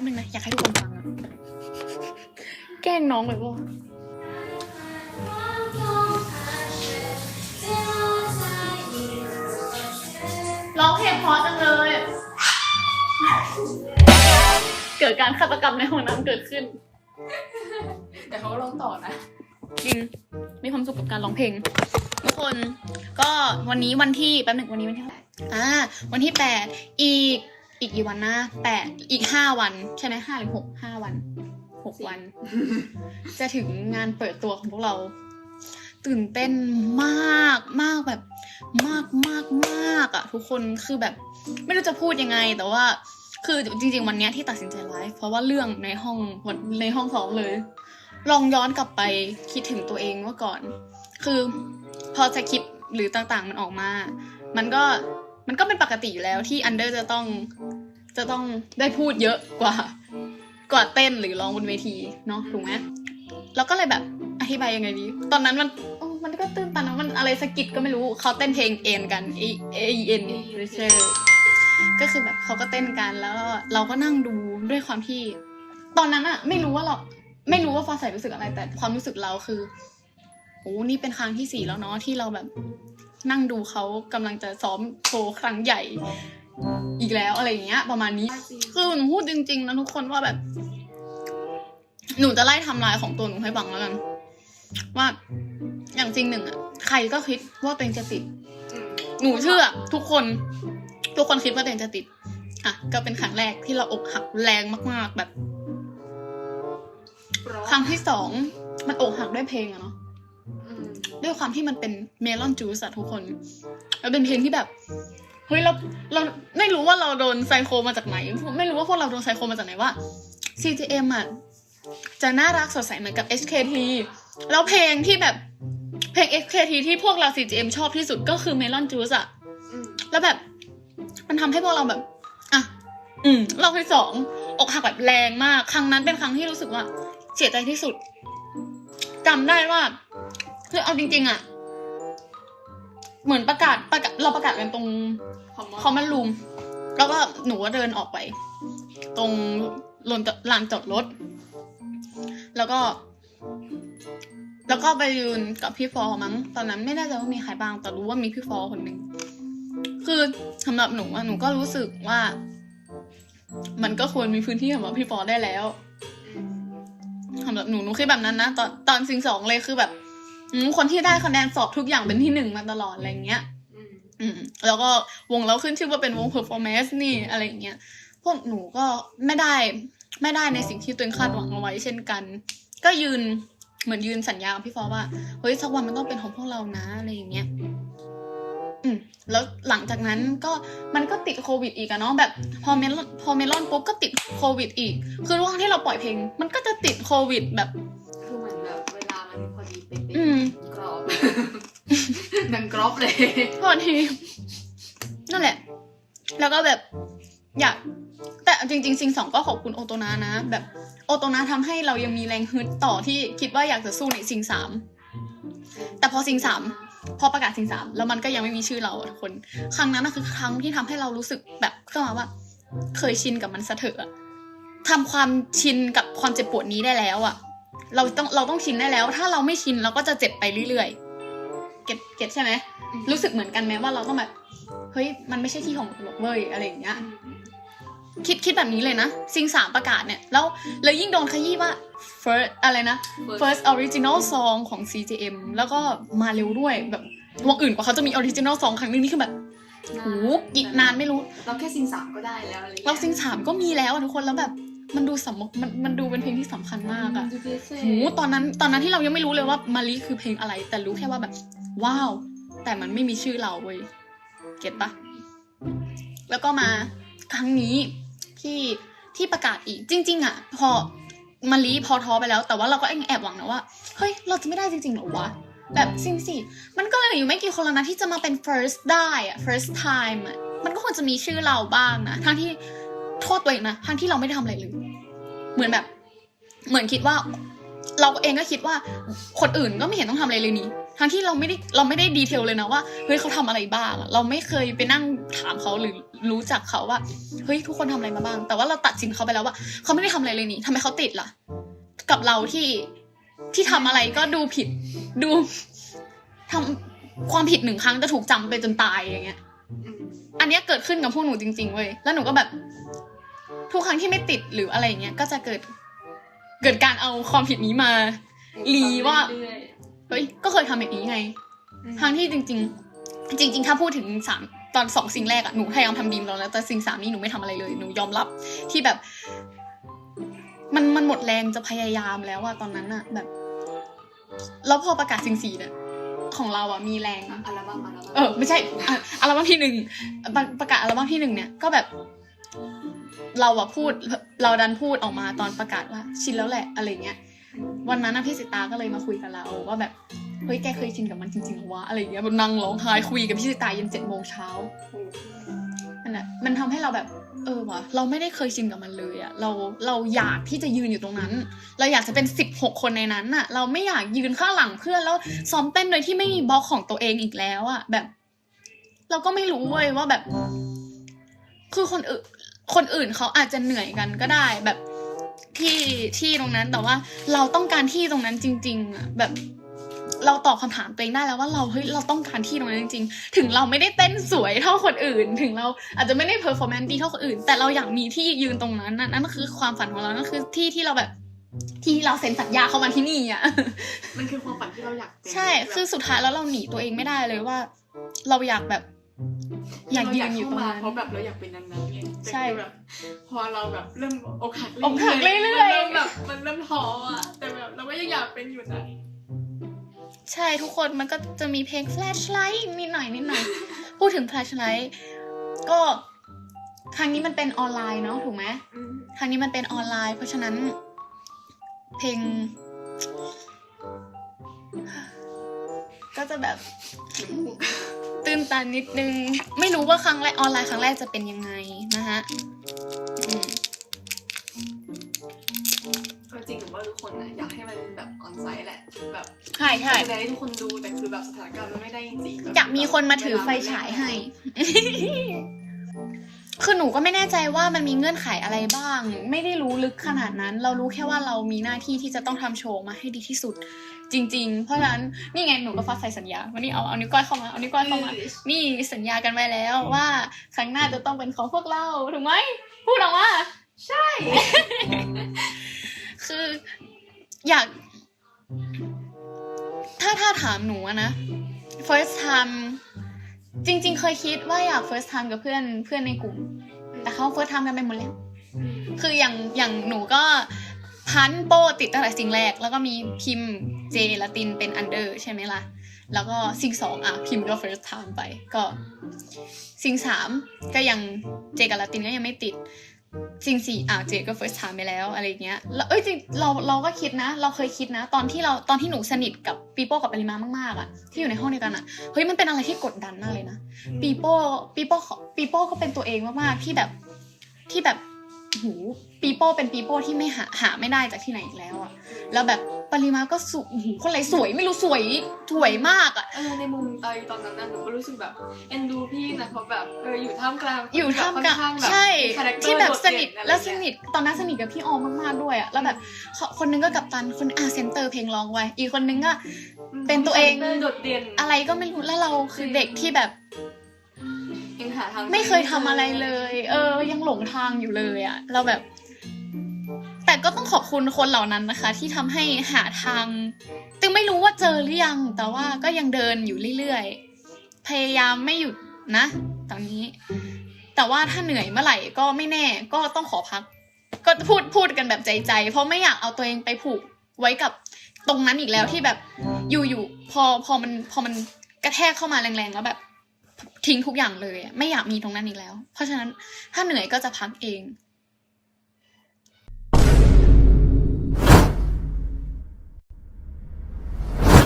ป๊บนึงนะอยากให้ทุกคนฟังอะแกล้งน้องเลยว่าร้องเพลงเพราะจังเลย เกิดการฆาตกรรมในห้องน้ำเกิดขึ้น แต่เขาลงต่อนะ จริง มีความสุขกับการร้องเพลง ทุกคน ก็วันนี้วันที่แป๊บหนึ่งวันนี้วันที่เท่าไหร่อ่า วันที่แปดอีก อีกกี่วันนะแปดอีกห้าวัน ใช่ไหมห้าหรือหกห้าวันหกวัน จะถึงงานเปิดตัวของพวกเรา ตื่นเต้นมากมากแบบ มากมากมากอะทุกคนคือแบบ ไม่รู้จะพูดยังไง แต่ว่า คือจริง ๆ วันเนี้ยที่ตัดสินใจไลฟ์เพราะว่าเรื่องในห้องวันในห้องซ้อมเลย ลองย้อนกลับไปคิดถึงตัวเองเมื่อก่อน คือพอสคริปต์หรือต่างๆมันออกมา มันก็ มันก็เป็นปกติอยู่แล้วที่อันเดอร์จะต้องจะต้องได้พูดเยอะกว่ากว่าเต้นหรือร้องบนเวทีเนาะถูกไหมแล้วก็เลยแบบอธิบายยังไงดี ตอนนั้นมันโอ้มันก็ตื้นตันนะมันอะไรสะกิดก็ไม่รู้เขาเต้นเพลงเอ็นกัน A A E N ริเชอร์ก็คือแบบเขาก็เต้นกันแล้วเราก็นั่งดูด้วยความที่ ตอนนั้นอะไม่รู้ว่าเราไม่รู้ว่าฟ้าใสรู้สึกอะไรแต่ความรู้สึกเราคือโอ้นี่เป็นครั้งที่สี่แล้วเนาะที่เราแบบ นั่งดูเขากำลังจะซ้อมโชว์ครั้งใหญ่อีกแล้วอะไรอย่างเงี้ย ประมาณนี้ คือหนูพูดจริงๆนะทุกคนว่าแบบ หนูจะไล่ไทำลายของตัวหนูให้ฟังแล้วกัน ว่าอย่างจริงหนึ่งอะใครก็คิดว่าตัวเองจะติด หนูเชื่อ ทุกคน ทุกคนคิดว่าตัวเองจะติดอะก็เป็นครั้งแรกที่เราอกหักแรงมาก ๆ แบบ ครั้งที่สองมันอกหักด้วยเพลงอะเนาะ ด้วยความที่มันเป็นเมลอนจูสอะทุกคน แล้วเป็นเพลงที่แบบเฮ้ยเราเราไม่รู้ว่าเราโดนไซโคมาจากไหน ไม่รู้ว่าพวกเราโดนไซโคมาจากไหนว่า CTM อะจะน่ารักสดใสเหมือนกับ HKT แล้วเพลงที่แบบเพลง HKT ที่พวกเรา CTM ชอบที่สุดก็คือ Melon Juice อะแล้วแบบ มันทำให้พวกเราแบบ อะ อืมรอบที่สองอกหักแบบแรงมาก ครั้งนั้นเป็นครั้งที่รู้สึกว่าเสียใจที่สุดจำได้ว่า คือเอาจริง ๆอะเหมือนประกาศประกาศเราประกาศกันตรงคอมมอนรูมแล้วก็หนูก็เดินออกไป ตรงลานจอดลานจอดรถ แล้วก็ แล้วก็ไปยืนกับพี่ฟอมั้ง ตอนนั้นไม่แน่ใจว่ามีใครบ้าง แต่รู้ว่ามีพี่ฟอคนหนึ่ง คือสำหรับหนูอะหนูก็รู้สึกว่า มันก็ควรมีพื้นที่สำหรับพี่ฟอได้แล้วสำหรับหนูหนูคิดแบบนั้นนะ ตอนตอนซิงสองเลยคือแบบอืม คนที่ได้คะแนนสอบทุกอย่างเป็นที่หนึ่งมาตลอดอะไรเงี้ยอืมแล้วก็วงเราขึ้นชื่อว่าเป็นวง performance นี่อะไรอย่างเงี้ยพวกหนูก็ไม่ได้ไม่ได้ในสิ่งที่ตัวเองคาดหวังเอาไว้เช่นกัน ก็ยืนเหมือนยืนสัญญากับพี่ฟอว่าเฮ้ยสักวันมันต้องเป็นของพวกเรานะอะไรอย่างเงี้ยอืมแล้วหลังจากนั้นก็มันก็ติดโควิดอีกอะเนาะแบบพอเมลอนพอเมลอนปุ๊บก็ติดโควิดอีก คือระหว่างที่เราปล่อยเพลง มันก็จะติดโควิดแบบ ดังกรอบเลยพอทีนั่นแหละ แล้วก็แบบอยาก แต่จริงๆ ซิงสองก็ขอบคุณโอโตนานะ แบบโอโตนาทำให้เรายังมีแรงฮึดต่อที่คิดว่าอยากจะสู้ในซิงสามแต่พอซิงสามพอประกาศซิงสามแล้วมันก็ยังไม่มีชื่อเราอะทุกคน ครั้งนั้นนะคือครั้งที่ทำให้เรารู้สึกแบบเข้ามาว่า เคยชินกับมันซะเถอะอะทำความชินกับความเจ็บปวดนี้ได้แล้วอะเราต้องเราต้องชินได้แล้ว ถ้าเราไม่ชินเราก็จะเจ็บไปเรื่อยๆ เก็ตเก็ตใช่ไหมรู้สึกเหมือนกันไหมว่าเราต้องแบบเฮ้ยมันไม่ใช่ที่ของหรอกเว้ยอะไรอย่างเงี้ยคิดคิดแบบนี้เลยนะซิงสามประกาศเนี่ย แล้วแล้วยิ่งโดนขยี้ว่า first อะไรนะ first original song ของ CJM แล้วก็มาเร็วด้วยแบบวงอื่นกว่าเขาจะมี original song ครั้งนึงนี่คือแบบโหอีกนานไม่รู้ เราแค่ซิงสามก็ได้แล้วอะไรเราซิงสามก็มีแล้วอะทุกคนแล้วแบบมันดูสำมันมันดูเป็นเพลงที่สำคัญมากอะโหตอนนั้นตอนนั้นที่เรายังไม่รู้เลยว่ามารีคือเพลงอะไร แต่รู้แค่ว่าแบบ ว้าว แต่มันไม่มีชื่อเราเว้ย เก็ตปะแล้วก็มาครั้งนี้ที่ที่ประกาศอีกจริง ๆ อะ พอมารีพอท้อไปแล้ว แต่ว่าเราก็ยังแอบหวังนะว่าเฮ้ยเราจะไม่ได้จริงๆหรอวะแบบซิงสิมันก็เลยอยู่ไม่กี่คนแล้วนะที่จะมาเป็น first ได้อะ first time อะมันก็ควรจะมีชื่อเราบ้างนะทั้งที่โทษตัวเองนะทั้งที่เราไม่ได้ทำอะไรเลยเหมือนแบบ เหมือนคิดว่า เราเองก็คิดว่าคนอื่นก็ไม่เห็นต้องทำอะไรเลยนี่ทั้งที่เราไม่ได้เราไม่ได้ดีเทลเลยนะว่าเฮ้ยเขาทำอะไรบ้าง เราไม่เคยไปนั่งถามเขาหรือรู้จักเขาว่าเฮ้ยทุกคนทำอะไรมาบ้าง แต่ว่าเราตัดสินเขาไปแล้วว่าเขาไม่ได้ทำอะไรเลยนี่ทำไมเขาติดล่ะ กับเราที่ที่ทำอะไรก็ดูผิดดูทำความผิดหนึ่งครั้งจะถูกจำไปจนตายอย่างเงี้ย อันนี้เกิดขึ้นกับพวกหนูจริงๆเว้ยแล้วหนูก็แบบ ทุกครั้งที่ไม่ติดหรืออะไรอย่างเงี้ยก็จะเกิดเกิดการเอาความผิดนี้มาลีว่า เรื่อยเฮ้ยก็เคยทำแบบนี้ไงๆอืมทั้งที่จริง ๆ จริง ๆ ถ้าพูดถึงสามตอนสองสิ่งแรกอะหนูพยายามทำดีมแล้วนะแต่สิ่งสามนี้หนูไม่ทำอะไรเลยหนูยอมรับที่แบบ มันมันหมดแรงจะพยายามแล้วอะตอนนั้นอะแบบแล้วพอประกาศสิ่งสี่เนี่ยของเราอะมีแรงอัลบั้มอัลบั้มเออไม่ใช่อะอัลบั้มที่หนึ่งประประกาศอัลบั้มที่หนึ่งเนี่ยก็แบบ เราอะพูดเราดันพูดออกมาตอนประกาศว่าชินแล้วแหละอะไรเงี้ยวันนั้นนะพี่สิตาก็เลยมาคุยกับเราว่าแบบ เฮ้ยแกเคยชินกับมันจริงๆเหรอวะอะไรเงี้ยแบบนั่งร้องไห้คุยกับพี่สิตายันเจ็ดโมงเช้านั่นแหละมันทำให้เราแบบ เออวะเราไม่ได้เคยชินกับมันเลยอะเราเราอยากที่จะยืนอยู่ตรงนั้น เราอยากจะเป็นสิบหกคนในนั้นอะเราไม่อยากยืนข้างหลังเพื่อนแล้วซ้อมเต้นโดยที่ไม่มีบล็อกของตัวเองอีกแล้วอะแบบ เราก็ไม่รู้เว้ยว่าแบบ คือคนอื่นคนอื่นเขาอาจจะเหนื่อยกันก็ได้แบบที่ที่ตรงนั้นแต่ว่าเราต้องการที่ตรงนั้นจริง ๆอะแบบ เราตอบคำถามตัวเองได้แล้วว่าเราเฮ้ยเราต้องการที่ตรงนั้นจริงๆ ถึงเราไม่ได้เต้นสวยเท่าคนอื่น ถึงเราอาจจะไม่ได้เพอร์ฟอร์แมนซ์ดีเท่าคนอื่น แต่เราอยากมีที่ยืนตรงนั้นน่ะนั่นคือความฝันของเรานั่นคือที่ที่เราแบบที่เราเซ็นสัญญาเข้ามาที่นี่อะ มันคือความฝันที่เราอยากเป็นใช่ คือสุดท้ายแล้วเราหนีตัวเองไม่ได้เลยว่า เราอยากแบบ อยากยืนอยู่ตรงเานั้นเพราะแบบเราอยากเป็นนั้นนั้นไงใช่แต่คือแบบพอเราแบบเริ่มอกหักอกหักเรื่อยๆมันเริ่มแบบมันเริ่มท้ออะแต่แบบเราก็ยังอยากเป็นอยู่นะ ใช่ทุกคนมันก็จะมีเพลง flashlight นิดหน่อยนิดหน่อย พูดถึง flashlight ก็ครั้งนี้มันเป็นออนไลน์เนาะถูกไหมอืมครั้งนี้มันเป็นออนไลน์ เพราะฉะนั้น เพลง ก็จะแบบน้ำมูกตื่นตันนิดนึง ไม่รู้ว่าครั้งแรกออนไลน์ครั้งแรกจะเป็นยังไงนะฮะอืมก็จ ริงหรือว่าทุกคนอะอยากให้มันแบบออนไซต์แหละแบบใช่ใช่แสดงให้ทุกคนดูแต่คือแบบสถานการณ์มันไม่ได้จริงๆแบบอยากมีคนมาถือไฟฉายให้ คือหนูก็ไม่แน่ใจว่ามันมีเงื่อนไขอะไรบ้าง ไม่ได้รู้ลึกขนาดนั้น เรารู้แค่ว่าเรามีหน้าที่ที่จะต้องทำโชว์มาให้ดีที่สุด จริง ๆ เพราะฉะนั้นนี่ไงหนูก็ฟักใส่สัญญาวันนี้เอาเอานิ้วก้อยเข้ามาเอานิ้วก้อยเข้ามานี่สัญญากันไว้แล้วว่าครั้งหน้าจะต้องเป็นของพวกเราถูกไหมพูดออกมาใช่คื ออยาก ถ้าถ้าถามหนูอะนะ first time จริง ๆ เคยคิดว่าอยาก first time กับเพื่อนเพื่อนในกลุ่ม แต่เขา first time กันไปหมดแล้ว คืออย่างอย่างหนูก็พันโป้ติดตั้งแต่สิ่งแรก แล้วก็มีพิมพ์เจลาตินเป็นอันเดอร์ใช่ไหมล่ะ แล้วก็สิ่งสองอะพิมพ์ก็ first time ไปก็สิ่งสามก็ยังเจกับลาตินก็ยังไม่ติด สิ่งสี่อะเจก็ first time ไปแล้วอะไรเงี้ยแล้วเอ้ยจริงเราเราก็คิดนะ เราเคยคิดนะ ตอนที่เราตอนที่หนูสนิทกับปีโป้กับปริมามากๆอะที่อยู่ในห้องเดียวกันอะเฮ้ยมันเป็นอะไรที่กดดันมากเลยนะปีโป้ปีโป้ขอปีโป้ก็เป็นตัวเองมากๆที่แบบที่แบบ หูปีโป้เป็นปีโป้ที่ไม่หาหาไม่ได้จากที่ไหนอีกแล้วอะแล้วแบบปริมาก็สุหูคนไรสวยไม่รู้สวยสวยมากอะเออในมุมเออตอนนั้นน่ะหนูก็รู้สึกแบบเอ็นดูพี่นะเพราะแบบเอออยู่ท่ามกลางอยู่ท่ามกลางค่อนข้แบบใช่ มีคาแรคเตอร์ที่แบบโดดสเด่นิทอะไรแล้วสเงี้ยนิทตอนนั้นสนิทกับพี่ออมมากๆด้วยอะแล้วแบบเขาคนนึงก็กับตันคนอะเซนเตอร์เพลงร้องไว้ อีกคนนึงก็ เป็นตัวเองคาแรคตร์โดดเด่น อะไรก็ไม่รู้แล้วเราคือเด็กที่แบบยัง หาทางไม่เคยทำอะไรเลย เออ ยังหลงทางอยู่เลยอะเราแบบ แต่ก็ต้องขอบคุณคนเหล่านั้นนะคะ ที่ทำให้หาทางตึงไม่รู้ว่าเจอหรือยัง แต่ว่าก็ยังเดินอยู่เรื่อยๆ พยายามไม่หยุดนะ ตอนนี้ แต่ว่าถ้าเหนื่อยเมื่อไหร่ก็ไม่แน่ ก็ต้องขอพัก ก็พูดพูดกันแบบใจๆเพราะไม่อยากเอาตัวเองไปผูกไว้กับตรงนั้นอีกแล้วที่แบบอยู่ๆพอพอมันพอมันกระแทกเข้ามาแรงๆแล้วแบบ ทิ้งทุกอย่างเลยไม่อยากมีตรงนั้นอีกแล้ว เพราะฉะนั้นถ้าเหนื่อยก็จะพักเอง